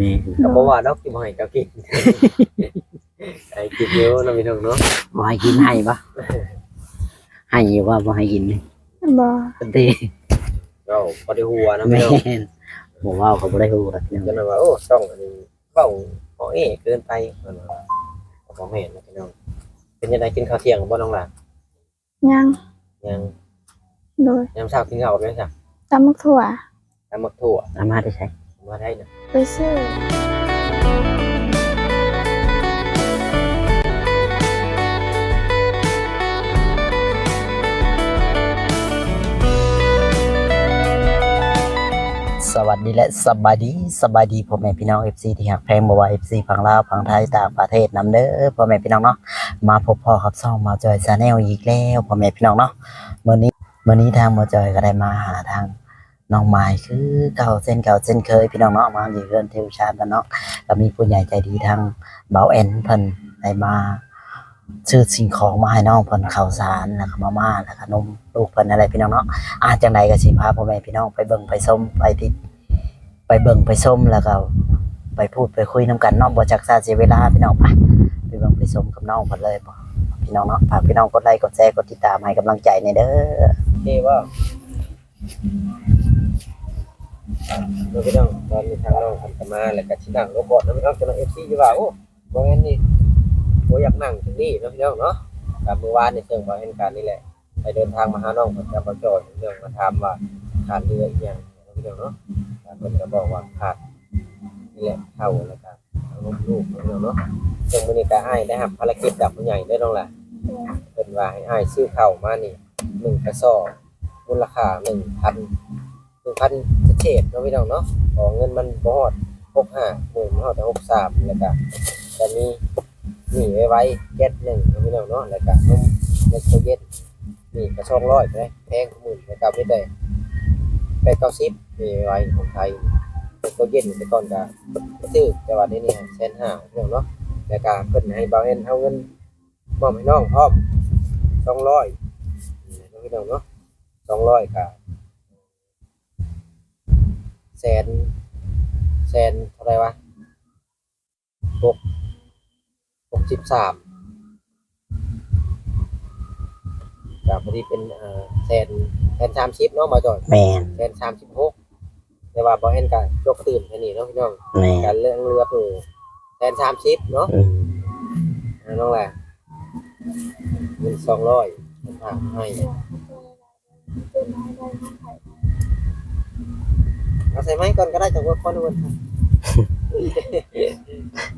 นี่ก็บ่ว่าดอกกินบ่ให้เจ้ากินไอ้กินเยอะเนาะพี่น้องเนาะบ่ให้กินให้ปะให้อยู่ว่าบ่ให้กินนี่บ่ปกติเราบ่ได้หัวนะแม่พี่น้องนบ่เว้าเขาบ่ได้ฮู้หรอกพี่น้องจนว่าโอ้ต้องอันนี้เว้าขอเอเกินไปเพิ่นว่าบ่แม่นนะพี่น้องเป็นยังไงกินข้าวเที่ยงบ่น้องหล่ะยังยังโดยยามเช้ากินข้าวบ่แม่นจ้ะตำมักถั่วตำมักถั่วสามารถได้ใช้ มาได้นะไปซื้อสวัสดีและสบายดีสบายดีพ่อแม่พี่น้อง FC ที่ฮักแพงบ่ว่า FC ฝั่งลาวฝั่งไทยต่างประเทศนํเด้อพ่อแม่พี่น้องเนาะมาพบพ่อกับซ่องมาจอยชาแนลอีกแล้วพ่อแม่พี่น้องเนาะมื้อนี้มื้อนี้ทางมาจอยก็ได้มาหาทาง น้องไม้คือเก่าเส้นเก่าเส้นเคยพี่น้องเนาะมาอยู่เรือนเทวชาติบ้านเนาะก็มีผู้ใหญ่ใจดีทางเบาแอนเพิ่นได้มาซื้อสิ่งของมาให้น้องเพิ่นข้าวสารแล้วก็มาม่าแล้วก็นมลูกเพิ่นอะไรพี่น้องเนาะอาจังใดก็สิพาพ่อแม่พี่น้องไปเบิ่งไปชมไปติดไปเบิ่งไปส้มแล้วก็ไปพูดไปคุยน้ำกันเนาะบ่จักซาเสียเวลาพี่น้องไปไปเบิ่งไปส้มกับน้องเพิ่นเลยพี่น้องเนาะฝากพี่น้องกดไลค์กดแชร์กดติดตามให้กำลังใจในเด้อโอเคว่า เดี๋ยวพี่น้องตอนนี้ทางน้องเพิ่นก็มาแล้วก็สินั่งรถก่อนนะพี่น้องจะน FC อยู่ว่าโอ้บ่งั้นนี่บ่อยากนั่งตรงนี้นะพี่น้องเนาะกับเมื่อวานในเชิงบ่เห็นการนี่แหละไปเดินทางมาหาน้องเพิ่นก็บ่จอดเรื่องมาถามว่าขาดเรืออีหยังนาะพี่น้องเนาะแล้วเพิ่นก็บอกว่าขาดนี่แหละเข้าแล้วก็เอาลูกลูกนะพี่น้องเนาะซึ่งมื้อนี้ก็อ้ได้รับภารกิจจากผู้ใหญ่ได้น้องละเพิ่นว่าให้อ้ซื้อเข้ามานี่หนึ่งกระสอบมูลค่าหนึ่งพันหนึ่งพัน เศษเนาะพี่น้องเนาะขอเงินมันบ่ฮอดหกห้าหมื่นฮอดแต่หกสามแล้วก็จะมีนี่ไว้ไว้แก๊สหนึ่งเนาะพี่น้องเนาะแล้วก็นมเล็กโซเย็นนี่กระชองร้อยไปเลยแพงหมื่นแล้วก็ไม่ได้แปดเก้าสิบนี่ไว้ของไทยเล็กโซเย็นแต่ก่อนก็ซื้อแต่ว่าเดี๋ยวนี้แสนห้าพี่น้องเนาะแล้วก็เพิ่นให้บาเอ็นเอาเงินมอบให้น้องพร้อมสองร้อยน้องพี่น้องเนาะสองร้อยกับ นแสนเท่าไหรวะหกหกสิบสามกับพอดีเป็นเอ่อแสนแสนสามสิบเนาะมาจอยแม่นแสนสามสิบหกแต่ว่าบอเห็นกันยกตื่นแค่นี้เนาะพี่น้องแม่นการเรื่องเรือเปูแสนสามสิบเนาะอืมอ่าน้องแหละเงินสองร้อยฝากให้ เอาใส่ไม้ก่อนก็ได้จากว่าคนวัน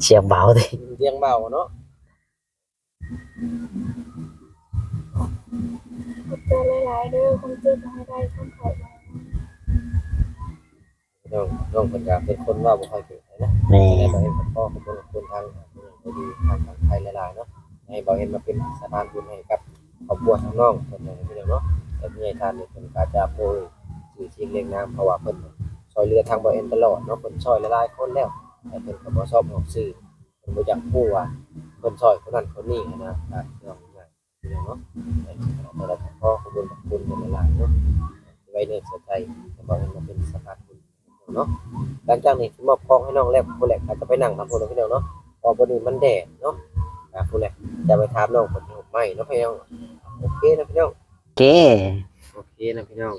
เสียงเบาเด้เรียงเบาเนาะเจอหลายๆเด้อคนเจ็บให้ได้คนไข้น้องน้องคนจะเป็นคนว่าบ่ค่อยเก่งนะแม่ให้นบ่เห็นพ่อเป็นคนคนทางพอดีทางไทยหลายๆเนาะให้บ่เห็นมาเป็นสะพานบุญให้กับครอบครัวทางน้องคนนึงพี่น้องเนาะแต่พี่ใหญ่ทานนี่เป็นกาจะโปรยสื่อเชียงเลี้ยงน้ำเพราะว่าเพิ่นซ อยเรือทางบ่เอ็นตลอดเนาะเพิ่นซอยหลายๆคนแล้วแต่เพิ่นก็บ่ชอบออกสื่อเพิ่นบ่อยากฮู้ว่าเพิ่นซอยคนนั้นคนนี้นะอะน้องใหญ่พี่น้องเนาะแต่ละขอขอบคุณขอบคุณเป็นหลายๆเนาะไว้เนื้อเสียใจแต่บอกให้มาเป็นสะพานบุญเนาะหลังจากนี้สิมอบของให้น้องแล้วผู้แหลกอาจจะไปนั่งทำพุ่นพี่น้องเนาะเพอบ่นี้มันแดดเนาะอะผู้แหลกจะไปถามน้องคนที่ผมไม่เนาะพี่น้องโอเคนะพี่น้องเก้โอเคนะพี่น้อง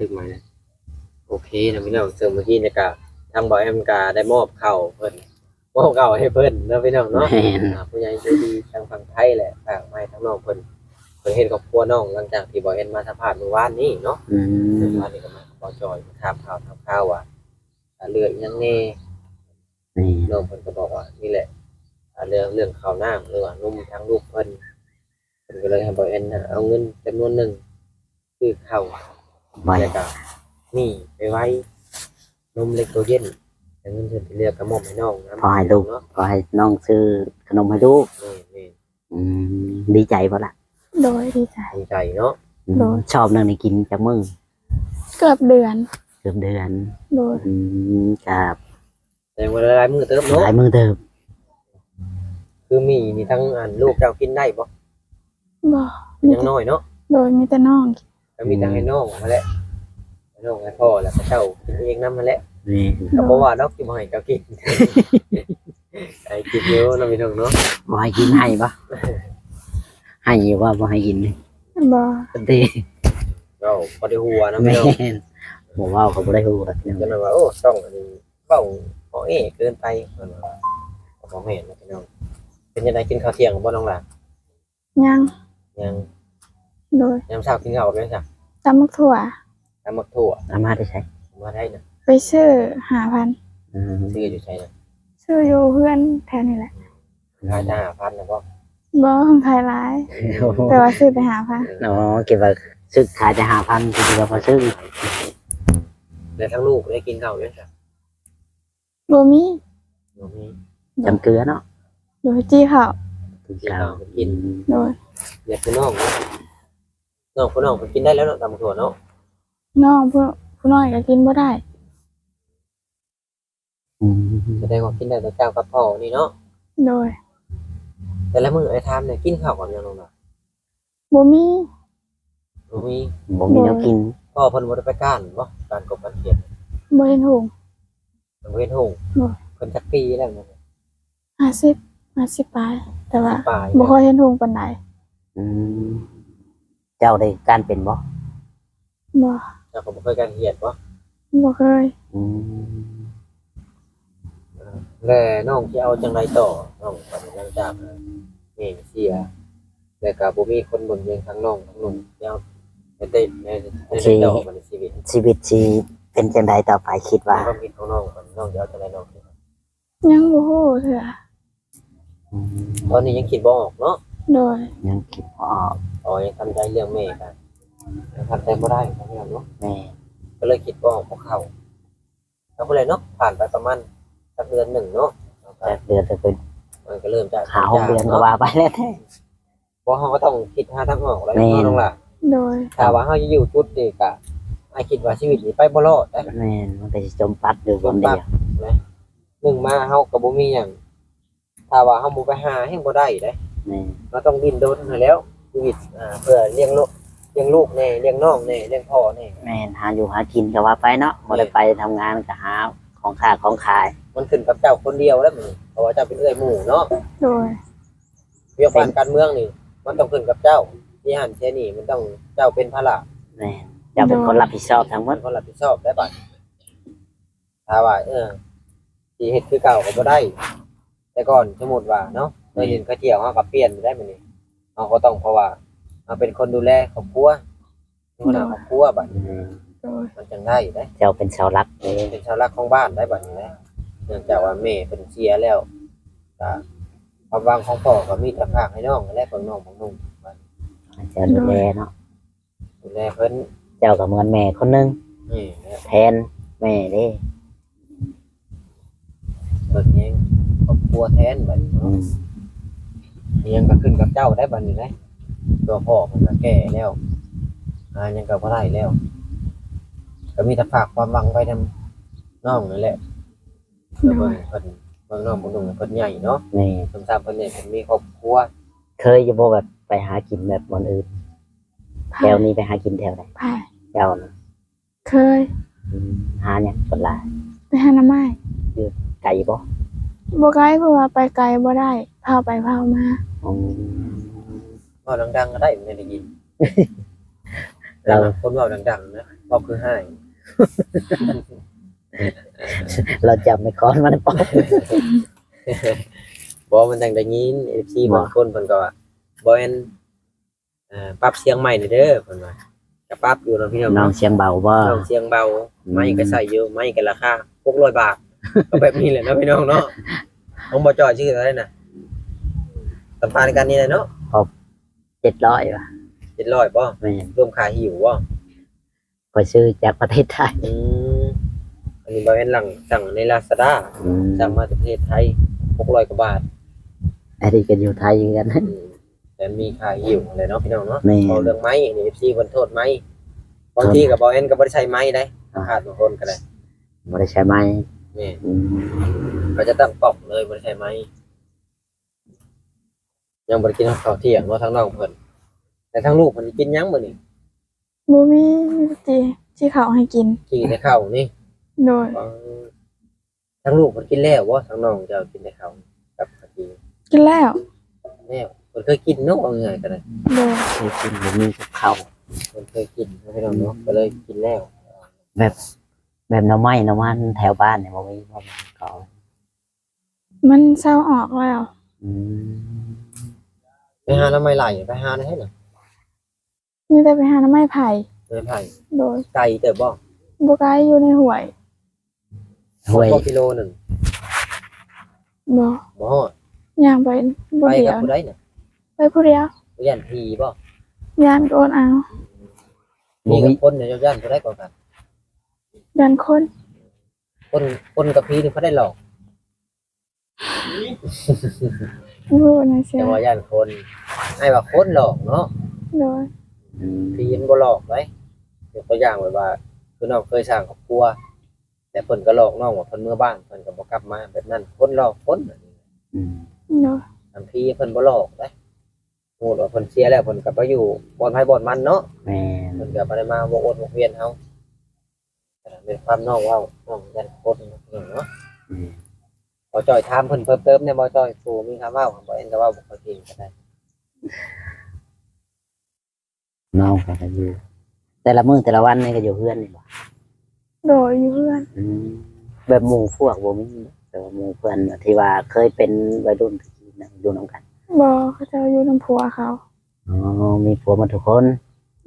ถึงไหมนะ โอเคนะพี่น้องเสริมเมื่อกี้เนี่ยก็ทางบอยแอมกาได้มอบเข่าวเพิ่นมอบเข่าวให้เพิ่นเนาะพี่น้องเนาะแม่น อ่าผู้ใหญ่ใจดีทางฝั่งไทยแหละฝากมาให้ทั้งน้องเพิ่นเพิ่นเห็นครอบครัวน้องหลังจากที่บอยแอนมาสัมภาษณ์เมื่อวานนี้เนาะ อืเมื่อมวานนี้ก็มากับบอจอยมาถามข่าวถามข่าวว่าอ่าเรื่องอิหยังแน่ นี่น้องเพิ่นก็บอกว่านี่แหละอ่าเรื่องเรื่องข่าวน้ำหรือว่านุ่มทางลูกเพิ่นเพิ่นก็เลยให้บอยแอนน่ะเอาเงินจำนวนหนึ่งคือข้าวไว้แล้วก็ นี่ไปไว้นมเล็กตัวเย็นแต่เงินเดือนที่เหลือกระหม่อมให้น้องนะพอให้ลูกเนาะพอให้น้องซื้อขนมให้ลูกนี่นี่อืมดีใจบ่ล่ะโดยดีใจ ดีใจเนาะอืมโดน ชอบนั่งนี่กินจากมึงเกือบเดือน เกือบเดือนโดยอืมครับแต่ว่าหลายๆมือเติมเนาะหลายมือเติบคือมีนี่ทั้งอันลูกเจ้ากินได้บ่บ่มียังน้อยเนาะโดยมีแต่น้อง ก็มีทั้งให้น้องมาแหละให้ น้องให้พ่อแล้วก็เจ้ากินเองนำมาแหละนี่ก็บ่ว่าดอกที่บ่ให้ก็กิน ไอ้กินเยอะเนาะพี่น้องเนาะบ่ให้กินให้ปะให้อยู่ว่าบ่ให้กินนี่บ่ตีเราพอได้หัวนะแม่พี่น้องนบ่เว้าเขาบ่ได้ฮู้ดอกพี่น้องจนว่าโอ้ต้องอันนี้เบ้าของเอเกินไปเพิ่นว่าของเห็นนะพี่น้องเป็นยังไงกินข้าวเที่ยงบ่น้องหล่ะยังยังโดยยามเช้ากินข้าวไหมจ๊ะตำมักถั่ว ตำมักถั่วอามาได้ใช้มาได้นะไปซื้อหาพันอืมซื้ออยู่ใช่นะซื้ออยู่เพื่อนแถวนี้แหละขายหน้าพันนะพ่อบ่ของไทยร้าย แต่ว่าซื้อไปหาพันเนาะเก็บว่าซื้อขายจะ5,000คือว่าพอซื้อแล้วทั้งลูกได้กินข้าวไหมจ๊ะบ่มีบ่มีจำเกลือเนาะโดยจี้เขาวกินข้าวกินโดยอยากกินน้องเนาะน้องคนน้องมันกินได้แล้วเนาะตำมักถั่วเนาะ น้องผู้ผู้น้อยก็กินบ่ได้ อืมแสดงว่ากินได้แต่เจ้ากับพ่อนี่เนาะโดยแต่ละมื้อไอ้ทามเนี่ยกินข้าวก่อนยังน้องล่ะบ่มี บ่มีบ่มีแนวกิน พ่อเพิ่นบ่ได้ไปก้านบ่การกบการเขียนบ่เห็นหงเพิ่นบ่เฮ็ดหงบ่ เพิ่นจักปีแล้วเนี่ยห้าสิบห้าสิบปลาย แต่ว่าปลายบ่ค่อยเห็นหงปานใดอืมเจ้าได้การเป็นบ่บ่ เจ้าก็บ่เคยการเขียนบ่บ่เคยอืมแล้วน้องสิเอาจังไดต่อน้องหลังจากแม่เสียแล้วก็บ่มีคนเบิ่งเลี้ยงทั้งน้องทั้งนุ่นยาวแต่ได้ในในต่อมันชีวิตชีวิตชีเป็นจังไดต่อไปคิดว่าความคิดของน้องมันน้องจะเอาจังไดน้องคิดยังบ่ฮู้เถื่ออืมตอนนี้ยังคิดบ่ออกเนาะโดยยังคิดบ่ออกอ๋อยังทำใจเรื่องแม่กัน ยังทำใจบ่ได้ทั้งนั้นเนาะแม่ก็เลยคิดบ่ออกบ่เข้าแล้วก็เลยเนาะผ่านไปประมาณสักเดือนหนึ่งเนาะแต่เดือนจะเป็นมันก็เริ่มจะหาหกเดือนก็ว่าไปแล้วแท้ เพราะเขาก็ต้องคิดหาทางออกแล้วแม่นน้องล่ะโดยถ้าว่าเขาจะอยู่จุดนี้ก็ไอ้คิดว่าชีวิตนี้ไปบ่รอดได้แม่นมันก็สิจมปัดอยู่คนเดียวหนึ่งมาเฮาก็บ่มีหยังถ้าว่าเฮาบ่ไปหาให้บ่ได้เด้แม่นเราต้องดิ้นรนให้แล้วชีวิตอ่าเพื่อเลี้ยงลูก เลี้ยงลูกแน่เลี้ยงน้องแน่เลี้ยงพ่อแน่แม่นหาอยู่หากินก็ว่าไปเนาะบ่ได้ไปทำงานก็หาของค้าของขาย มันขึ้นกับเจ้าคนเดียวแล้วมึงเพราะว่าเจ้าเป็นเอื้อยหมู่เนาะโดยเรื่องการการเมืองนี่ มันต้องขึ้นกับเจ้าที่หันเชนี่มันต้องเจ้าเป็นภาระแม่นเจ้าเป็นคนรับผิดชอบทั้งหมมัดนคนรับผิดชอบได้บัดถ้าว่าเออที่เฮ็ดคือเก่าก็บ่ได้ แต่ก่อนสมมุติว่าเนาะเคยเห็นเขาเที่ยวเฮาก็เปลี่ยนได้มื้อนี้เฮาก็ต้องเพราะว่า เราเป็นคนดูแลครอบครัวเป็นคนครอบครัวบัดอืมโดยมันจังได้เด้เจ้าเป็นเสาหลักเลยเป็นชาวรักของบ้านได้บัดนี้นะเนื่องจากว่าแม่เป็นเสียแล้วก็ความหวางของพ่อก็มีแต่ภาคให้น้องและของน้องของนุ่งบัดเจ้าดูแลเนาะดูแลเพิ่นเจ้าก็เหมือนแม่คนหนึงนี่นะแทนแม่เด้เบิ่งเองครอบครัวแทนบัดนี้อืเนาะมอิหยังก็ขึ้นกับเจ้าได้บัดนี้นะ ตัวพ่อมันก็แก่แล้วอ่ายังก็บ่ได้แล้ว ก็มีแต่ฝากความหวังไว้ทำน้องนั่นแหละเพื่อเบิ่งเพิ่นเบิ่งน้องบ่นุ่งเพิ่นใหญ่เนาะแม่สำหรับเพิ่นเนี่ยเพิ่นมีครอบครัวเคยจะบ่แบบไปหากินแบบคนอื่นแถวนี้ไปหากินแถวไหนพายเจ้านะเคยอืมหาเนี่ยคนหลายไปหาหน้าไม้ไก่บ่บ่ไกลเพราะว่าไปไกลบ่ได้พาไปพามาอืม เว้าดังๆก็ได้ไม่ได้ยินเราเราคนเว้าดังๆนะเว้าคือให้เราจับไม่ค้อนมันป๊อกบ่มันจังได้ยิน FC บางคนเพิ่นก็ว่าบ่แม่นอ่าปรับเสียงใหม่นี่เด้อเพิ่นว่าก็ปรับอยู่เนาะพี่น้องน้องเนาะเสียงเบาบ่น้องเสียงเบาอืมไม้ก็ใส่เยอะไม้ก็ราคา600บาทก็แบบนี้แหละเนาะพี่น้องเนาะของบ่จอยชื่ออะไรน่ะสัมภาษณ์กันนี่แหละเนาะ เจ็ดร้อยว่ะ700บ่แม่นรวมค่าหิวบ่พอซื้อจากประเทศไทยอืมอันนี้บ่แม่นหลังสั่งใน Lazada อืมสั่งมาจากประเทศไทย600กว่าบาทอันนี้ก็อยู่ไทยเหมือนกัน อืมแต่มีค่าหิวอะไรเนาะพี่น้องเนาะแม่เอาเรื่องไม้นี่ FC เพิ่นโทษไม้บางทีก็บ่แม่นก็บ่ได้ใช้ไม้ได้ขาดบางคนก็ได้บ่ได้ใช้ไม้นี่อืมก็จะตั้งปอกเลยบ่ได้ใช้ไม้ ยังบ่ได้กินข้าวเที่ยงเนาะทั้งน้องเพิ่นแต่ทั้งลูกเพิ่นกินหยังมื้อนี้บ่มีมีแต่จีที่เขาให้กิน กินแต่ข้าวนี่โดยเออทั้งลูกมันกินแล้วว่าทั้งน้องจะเอากินแต่เขาวกับข้าวจีกินแล้ว แล้วมันเคยกินเนาะเอาง่ายๆกันเลยโดย เคยกินบ่มีกับข้าวมันเคยกินไม่ต้องเนาะก็เลยกินแล้วแบบแบบหน้ำไม้หน้ำมันแถวบ้านเนี่ยบ่มีบ่มีก็มันเศร้าออกแล้ว อืม ไปหาน้ำไม่ไหลไปหาได้ให้หน่อยมีแต่ไปหาน้ำไม้ไผ่เลยไผ่โดยไก่เติบบ่บกายอยู่ในห่วยห้วยบ่กิโลหนึ่งบ่บ่ฮอดย่างไปบ่ไปเดีกัยบวผู้ใดน่ะไปผู้เดียวผู้ย่านพีบ่ย่านโกนเอามีบ่กัมีบคนเนี่ยย่านผู้ใดก่อนกันย่านคนคนคนกับพีนี่เขาได้หลอก รู้นะเชียแต่วว่าย่านคนให้ว่าคนหลอกเนาะโดยอืมพีมันบ่หลอกไว้ยกตัวอย่างไว้ว่า คือน้องเคยสร้างครอบครัว แต่เพิ่นก็หลอกน้องว่าเพิ่นเมื่อบ้านเพิ่นก็บ่กลับมาแบบนั้นคนหลอกคนอันนี้อืมโดยทำพีเพิ่นบ่หลอกได้โหว่าเพิ่นเสียแล้วเพิ่นก็ไปอยู่บ่อนไผบ่อนมันเนาะแม่นเพิ่นก็บ่ได้มาวกวนวกเวียนเฮาแต่เป็นความน้องเว้าน้องยันคนเนาะอืม บ่จ้อยถามเพิ่นเพิ่มเติมเนี่ยบ่จ้อยผู้มีคำเว้าบ่เอ็นก็เว้าบ่ค่อยเก่งก็ได้น้องก็อยู่แต่ละมื้อแต่ละวันนี่ก็อยู่เพื่อนนี่บ่โดยอยู่เพื่อนอืมแบบหมู่พวกบ่มีแต่ว่าหมู่เพื่อนที่ว่าเคยเป็นวัยรุ่นที่นั่งอยู่นํกันบ่เขาจะอยู่น้ำผัวเขาอ๋อมีผัวหมาทุกคน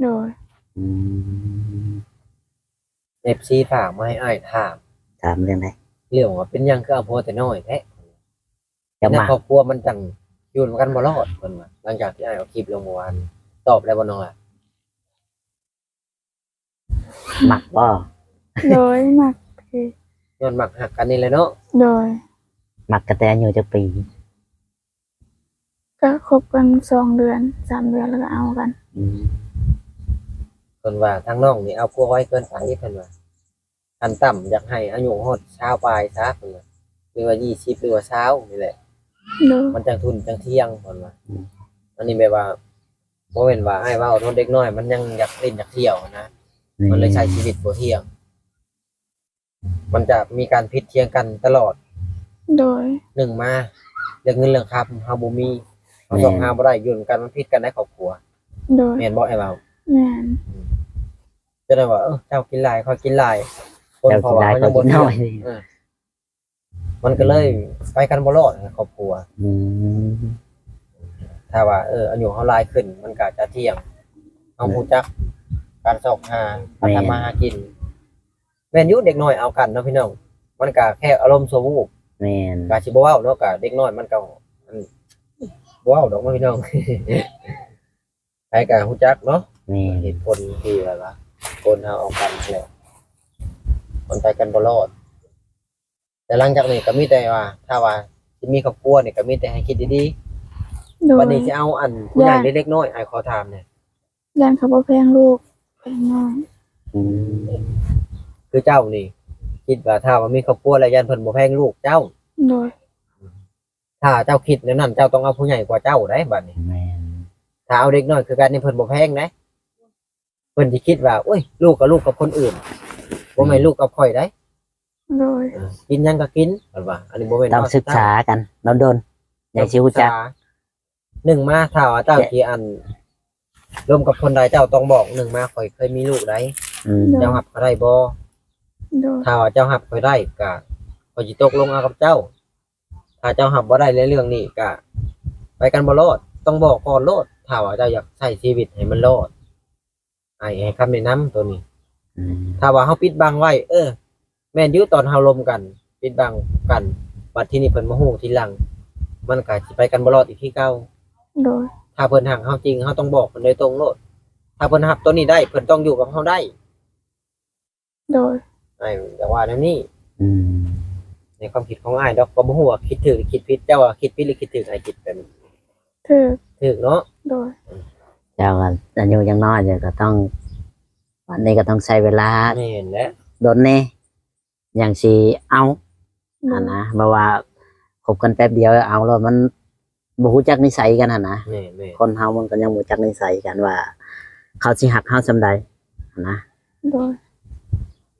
โดยอืม FC ฝากมาให้อ้ายถามถามเรื่องไหน เรื่องว่าเป็นหยังคือเอาโพแต่น้อยแท้จะในมาครอบครัวมันจังอยู่นำกันบ่รอดเพิ่นว่าหลังจากที่อ้ายเอาคลิปลงเมื่อวานตอบแล้วบ่น้องล่ะหมักบ่โดยมักคือย้อนมักหักกันนี่แหละเนาะโดยหมักกระแตอยู่จักปีก็คบกันสองเดือนสามเดือนแล้วก็เอากัน อืมเพิ่นว่าทางน้องนี่เอาผัวไว้เกินไปเพิ่นว่า อันต่ำอยากให้อายุฮอดชาวปลายซะเพิ่นว่าหรือว่า20หรือว่าเช้านี่แหละ โดยมันจังทุนจังเที่ยงเพิ่นว่าอันนี้แบบว่าบ่แม่นว่าอ้ายเว่าเทนเด็กน้อย มันยังอยากเล่นอยากเที่ยวนะ มันเลยใช้ชีวิตบ่เที่ยง มันจะมีการพิดเทียงกันตลอดโดยหนึ่งมาเรื่องเงินเรื่องคำเฮาบ่มีเฮาต้องหาบ่ได้อยู่นำกันมันผิดกันในครอบครัวโดยแม่นบ่ไอ้เว้าแม่นจะได้ว่าเออเจ้ากินหลายข้อยกินหลาย คนเจ้าเพกิราะนว่าได้เขาก็ยังบ่กินเที่น้ยองยเออมันก็เลยไปกันบ่รอดในครอบครัว อืมถ้าว่าเอออายุเฮาหลายขึ้น มันก็จะเที่ยงเฮาฮู้จัก การสอกหาการทำมาหากินแม่นอยู่เด็กน้อยเอากันเนาะพี่น้องมันก็แค่อารมณ์ชั่ววูบ แม่นกาชิบเว้าเนาะกะเด็กน้อยมันก็มันบ่เว้าดอกเนาะพี่น้อง ใครกะฮู้จักเนาะแม่นเหตุผลที่แบบว่าคนเฮาเอากันแหละ มันไปกันบ่รอด แต่หลังจากนี้ก็มีแต่ว่า ถ้าว่าสิมีครอบครัวนี่ก็มีแต่ให้คิดดีโดๆยวันนี้สิเอาอันผู้ใหญ่ย่าเล็กๆน้อยอ้ายขอถามเนี่ยยันเขาบ่แพงลูกแพงน้อยอืมคือเจ้านี่ คิดว่าถ้าว่ามีครอบครัวแล้วยันเพิ่นบ่แพงลูกเจ้า โดยถ้าเจ้าคิดแนวนั้นเจ้าต้องเอาผู้ใหญ่กว่าเจ้าได้บัดนี้ แม่นถ้าเอาเด็กน้อยคือการนี่เพิ่นบ่แพงนะเพิ่นสิคิดว่าโอ้ย ลูกกับลูกกับคนอื่น บ่แม่นลูกกับข่อยได้โดยเออกินหยังก็กินเพิ่นว่า อันนี้บ่แม่นต้องว่ศึกษากันโดนๆอย่างชิวจัก หนึ่งมาถ้าว่าเจ้าที่อันร่วมกับคนใดเจ้าต้องบอกหนึ่งมาข่อยเคยมีลูกได้อืมเจ้าหับเขาได้บ่โดยถ้าว่าเจ้าหับข่อยได้ก็ข่อยสิตกลงเอากับเจ้า ถ้าเจ้าหับบ่ได้ในเรื่องนี้ก็ไปกันบ่รอดต้องบอกก่อนโลดถ้าว่าเจ้าอยากใช้ชีวิตให้มันรอดไอ้ให้คำแนะนำตัวนี้อืม ถ้าว่าเฮาปิดบังไว้ เออ แม่นอยู่ตอนเฮาลมกัน ปิดบังกันบัดที่นี่เพิ่นมาฮู้ทีหลัง มันก็สิไปกันบ่รอดอีกที่เก่าโดยถ้าเพิ่นหักเฮาจริงเฮาต้องบอกเพิ่นโดยตรงโลดถ้าเพิ่นหักตัวนี้ได้เพิ่นต้องอยู่กับเฮาได้โดยไอ้แต่ว่าแนวนี้อืมในความคิดของอ้ายดอกก็บ่ฮู้ว่าคิดถูกหรือคิดผิดเจ้าว่าคิดผิดหรือคิดถูกอ้ายคิดเป็นถึกถูกเนาะโดยเจ้าก็อายุยังน้อยเดี๋ยวก็ต้อง วันนี้ก็ต้องใช้เวลาแม่นแหละโดนแน่อย่างสีเอาโดอะยนะเพราะว่าคบกันแป๊บเดียวเอาแล้วมันบ่ฮู้จักนิสัยกันอะนะแม่นแม่นคนเฮามันก็ยังบ่จักนิสัยกันว่า เขาสิหักเฮาซำใดอะนะโดย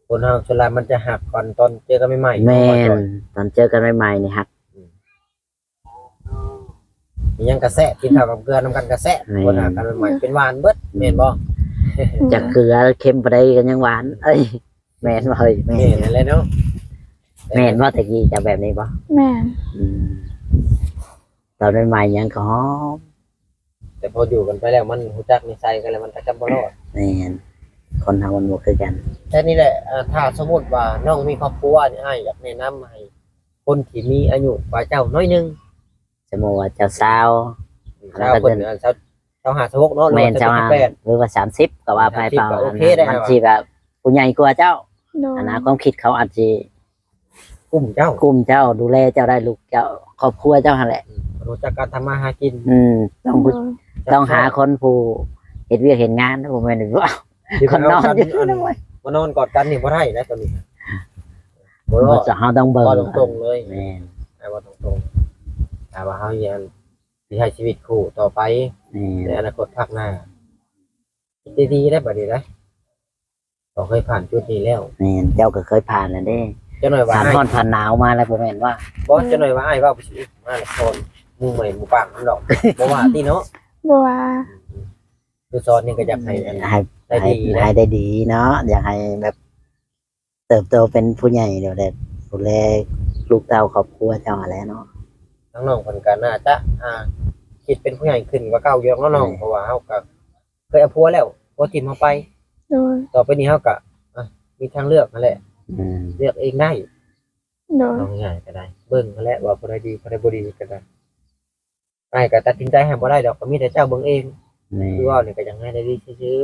คนเฮาส่วนหลายมันจะหักก่อนตอนเจอกันใหม่ๆแม่เนาะบ่จอยนตอนเจอกันใหม่ๆนี่ฮักมีหยังกระแสะกินข้าวกับเกลือน้ำกันกระแสะแม่นคนหากันใหม่ๆเป็นหวานเบิดแม่นบ่ จากเกลือเค็มไปได้กันยังหวาน เอ้ยแม่นบ่เฮ้ยแม่แม่นนนั่นแหละเนาะแม่นว่าตะกี้จะแบบนี้บ่แม่นอืมตอนใหม่ๆยังก็หอมแต่พออยู่กันไปแล้วมันรู้จักนิสัยกันแล้วมันก็จำบ่รอดแม่นคนเฮามันบ่คือกันแค่นี้แหละอ่าถ้าสมมุติว่าน้องมีครอบครัวนี่อ้ายอยากแนะนำให้คนที่มีอายุกว่าเจ้าน้อยหนึงสมมุติว่าเจ้าสาวชาวเพิ่นอ่าชาวชาวหาสวกเนาะหรือแม่นว่าเจ้าชาวหาแปดหรือว่า30ก็ว่าไปเปล่า30ก็โอเคได้มันครับสิแบบผู้ใหญ่กว่าเจ้าโดยอันนะความคิดเขาอาจสิกลุ่มเจ้ากลุ่มเจ้าดูแลเจ้าได้ลูกเจ้าครอบครัวเจ้าหั่นแหละ รู้จักการทำมาหากินอืมต้องโดผู้ยต้องหาคนผู้เฮ็ดเวียกเห็นงานนะผมแม่นว่าที่คนนอนเอาอยู่กันทำไมมานอนกอดกันนี่บ่ได้นะตอนนี้บ่รเราอดจะเฮาต้องเบิ่งบ่ตรงๆเลยแม่นไอ้บ่ตรงๆแต่ว่าเฮายัง สิใช้ชีวิตคู่ต่อไปแม่ในนอนาคตข้างหน้าคิดดีๆได้บัดนี้นะเราเคยผ่านจุดนี้แล้วแม่นเจ้าก็เคยผ่านแล้วเด้เจะหน่อยว่าผ่านอ้ายร้อนผ่านหนาวมาแล้วบ่แม่นว่าบ่เจะหน่อยว่าอ้ายว่าไปชีวิตมาแล้วคนหมู่ใหม่หมู่ปากมันดอกบ่ว่าที่เนาะบัวาคือสอนนี่ก็อยากให้อันให้ได้ให้ดีนะให้ได้ดีเนาะอยากให้แบบ เติบโตเป็นผู้ใหญ่เดี๋ยวได้ดูแลลูกเต้าครอบครัวเจ้าหั่นแหล้วเนาะ ทั้งน้องเพิ่นก็น่าจะอ่าคิดเป็นผู้ใหญ่ขึ้นกว่าเก่าเยอะเนาะน้องเพราะว่าเฮาก็เคยเอาผัวแล้วผัวทิ่มเฮาไป โดย ต่อไปนี้เฮาก็อะมีทางเลือกนั่นแหละ อืมเลือกเองได้โดย น้องง่ายก็ได้ เบิ่งนั่นแหละว่าผู้ใดดีผู้ใดบ่ดีก็ได้อ้ายก็ตัดสินใจให้บ่ได้ดอกก็มีแต่เจ้าเบิ่งเองแม่คือว่านี่ก็ยังให้ได้ดีซื่อ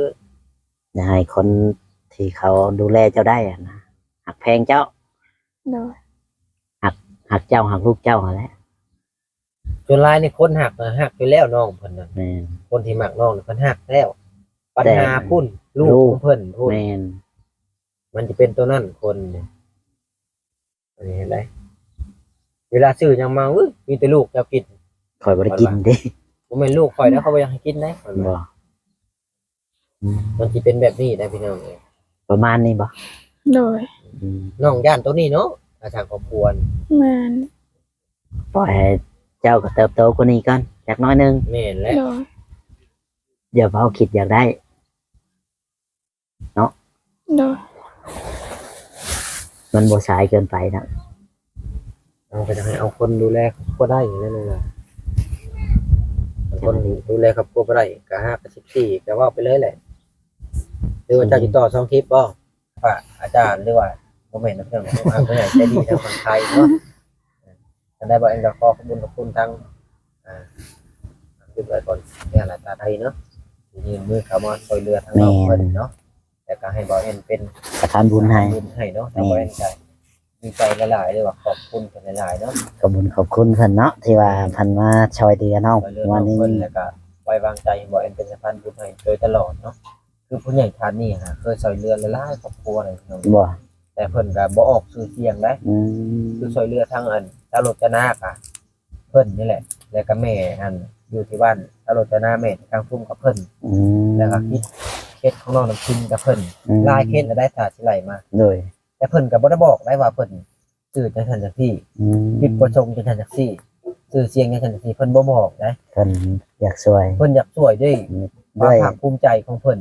อยากให้คนที่เขาดูแลเจ้าได้อะนะหักแพงเจ้าโดยหักเจ้าหักลูกเจ้าหั่นแหละๆ จนหลายนี่คนหักน่ะหักอยู่แล้วน้องเพิ่นน่ะแม่น คนที่มักน้องน่ะเพิ่นหักแล้วปัญหาแต่พุ่นลูกลูก ของเพิ่นพุ่นแม่นมันจะเป็นตัวนั่นคนเนี่ยอันนี้เห็นไหมเวลาซื้อหยังมาอุ้ยมีแต่ลูกจะกินคอยบ่ได้กินเด้ผมเป็นลูกคอยแล้วเขาไปยังให้กินได้มันบ่อืมมันจะเป็นแบบนี้ได้พี่น้องเอ้ยประมาณนี้บ่โดยอืมน้องย่านตัวนี้เนาะอาจารย์ก็ควรแม่นปล่อยให้ เจ้าก็เติบโตกว่านี้ก่อนจากน้อยหนึงแม่นแหละโดยอย่าเฝ้าคิดอยากได้ โดยมันบ่สายเกินไปนะเราก็จะให้เอาคนดูแลครอบครัวได้อย่างนั้นเลยล่ะคนดูแลครอบครัวบ่ได้ก็ห้ากับสิบสี่ก็ว่าไปเลยแหละหรือว่าเจ้าติดต่อช่องคลิปบ่พระอาจารย์หรือว่าโมเมนต์นะเพื่อนของทางผู้ใหญ่ใจดีทางคนไทยเนาะท่า นได้บอกเองก็ขอขอบคุณขอบคุณทางอ่าขึ้นไว้ก่อนเนี่ยแหละตาไทยเนาะที่ยืนมือเข้ามาช่วยเหลือทางเราเพิ่นเนาะแต่ก็ให้บอกเอ็นเป็นประทานบุญให้บุญให้เนาะทางบอกเอ็นใจมีใจหลายๆเลยว่าขอบคุณเพิ่นหลายๆเนาะขอบคุญขอบคุณเพิ่นเนาะที่ว่าเพิ่นมาช่วยเหลือน้องช่วยเหลือวันน้องนี้เพิ่นแล้วก็ไว้วางใจบอกเอ็นเป็นสะพานบุญให้โดยตลอดเนาะคือผู้ใหญ่ทานนี่ฮะเคยช่วยเหลือหลายๆครอบครัวเลยพี่น้องบ่แต่เพิ่นก็บ่ออกชื่อเสียงได้อืมคือช่วยเหลือทางอัน ตาโรจนาค่ะเพิ่นนี่แหละ แล้วก็แม่อันอยู่ที่บ้านตาโรจนาแม่ที่ทางทุ่มกับเพิ่นอืมแล้วก็คิดเคสของน้องน้ำพิมกับเพิ่นอืมลายเคสแล้วได้ถาสิไหลมาโดยแต่เพิ่นก็บ่ได้บอกได้ว่าเพิ่นชื่อจังซั่นจังซี่อืมคิดประสงค์จังซั่นจังซี่ชื่อเสียงจังซั่นจังซี่เพิ่นบ่บอกนะเพิ่นอยากช่วยเพิ่นอยากช่วยด้วยคด้วามวยภาคภูมิใจของเพิ่น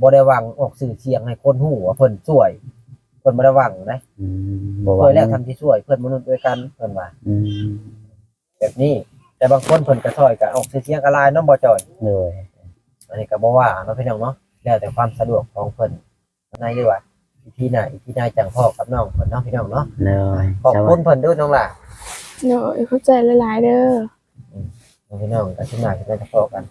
บ่ได้หวังออกสื่อเสียงให้คนฮู้ว่าเพิ่นช่วยเพิ่นบ่ได้หวังนะอืมบ่ช่ว่าวยแล้วทำที่ช่วยเพื่อนมนุษย์ด้วยกันเพิ่นว่า อืมแบบนี้ แต่บางคนเพิ่นก็ช่วยก็ออกเสียงอะไรเน้องบ่จ่อย โดยอันนี้ก็บ่ว่าเนาะพี่น้องเนาะแล้วแต่ความสะดวกของเพิ่นในเรียกว่าอีพีไหนอีพีไหนจังพ่อกับน้องเพิ่นเนาะพี่น้องเนาะโดยขอบคุณเพิ่นด้วยน้องล่ะ โดยเข้าใจหลายๆเด้อพี่น้องก็สิมาที่ได้จะพอกัน